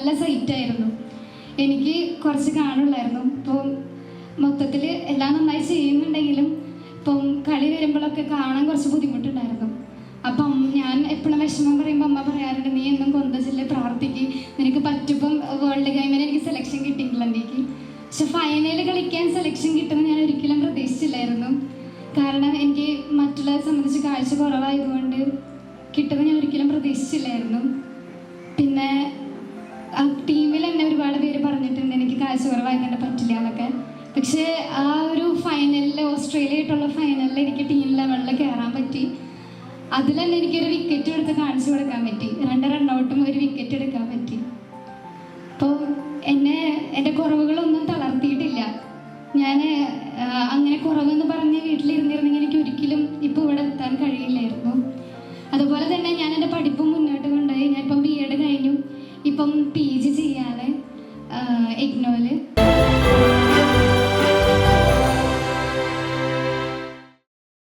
നല്ല സൈറ്റ് ആയിരുന്നു. എനിക്ക് കുറച്ച് കാണുള്ളായിരുന്നു. ഇപ്പം മൊത്തത്തിൽ എല്ലാം നന്നായി ചെയ്യുന്നുണ്ടെങ്കിലും ഇപ്പം കളി വരുമ്പോഴൊക്കെ കാണാൻ കുറച്ച് ബുദ്ധിമുട്ടുണ്ടായിരുന്നു. അപ്പം ഞാൻ എപ്പോഴും വിഷമം പറയുമ്പോൾ അമ്മ പറയാറുണ്ട് നീ എന്നും കൊന്ത ജില്ല പ്രാർത്ഥിക്ക്. നിനക്ക് പറ്റുമ്പം വേൾഡ് ഗെയിമിന് എനിക്ക് സെലക്ഷൻ കിട്ടിയിട്ടില്ല എനിക്ക് പക്ഷെ ഫൈനൽ കളിക്കാൻ സെലക്ഷൻ കിട്ടുമെന്ന് ഞാൻ ഒരിക്കലും പ്രതീക്ഷിച്ചില്ലായിരുന്നു. കാരണം എനിക്ക് മറ്റുള്ളവരെ സംബന്ധിച്ച് കാഴ്ച കുറവായതുകൊണ്ട് കിട്ടുമെന്ന് ഞാൻ ഒരിക്കലും പ്രതീക്ഷിച്ചില്ലായിരുന്നു. പിന്നെ കാഴ്ച കുറവായതുകൊണ്ട് പറ്റില്ല എന്നൊക്കെ. പക്ഷേ ആ ഒരു ഫൈനലിൽ ഓസ്ട്രേലിയ ആയിട്ടുള്ള ഫൈനലിൽ എനിക്ക് ടീം ലെവലിൽ കയറാൻ പറ്റി. അതിൽ തന്നെ എനിക്കൊരു വിക്കറ്റ് എടുത്ത് കാണിച്ചു കൊടുക്കാൻ പറ്റി. രണ്ട് റണ്ണൗട്ടും ഒരു വിക്കറ്റ് എടുക്കാൻ പറ്റി. അപ്പോൾ എന്നെ എന്റെ കുറവുകളൊന്നും തളർത്തിയിട്ടില്ല. ഞാൻ അങ്ങനെ കുറവെന്ന് പറഞ്ഞ് വീട്ടിലിരുന്നിരുന്നെങ്കിൽ എനിക്ക് ഒരിക്കലും ഇപ്പോൾ ഇവിടെ എത്താൻ കഴിയില്ലായിരുന്നു. അതുപോലെ തന്നെ ഞാൻ എന്റെ പഠിപ്പ് മുന്നോട്ട് കൊണ്ടുപോയി. ഞാനിപ്പം ബി എഡ് കഴിഞ്ഞു. ഇപ്പം പി ജി uh, acknowledge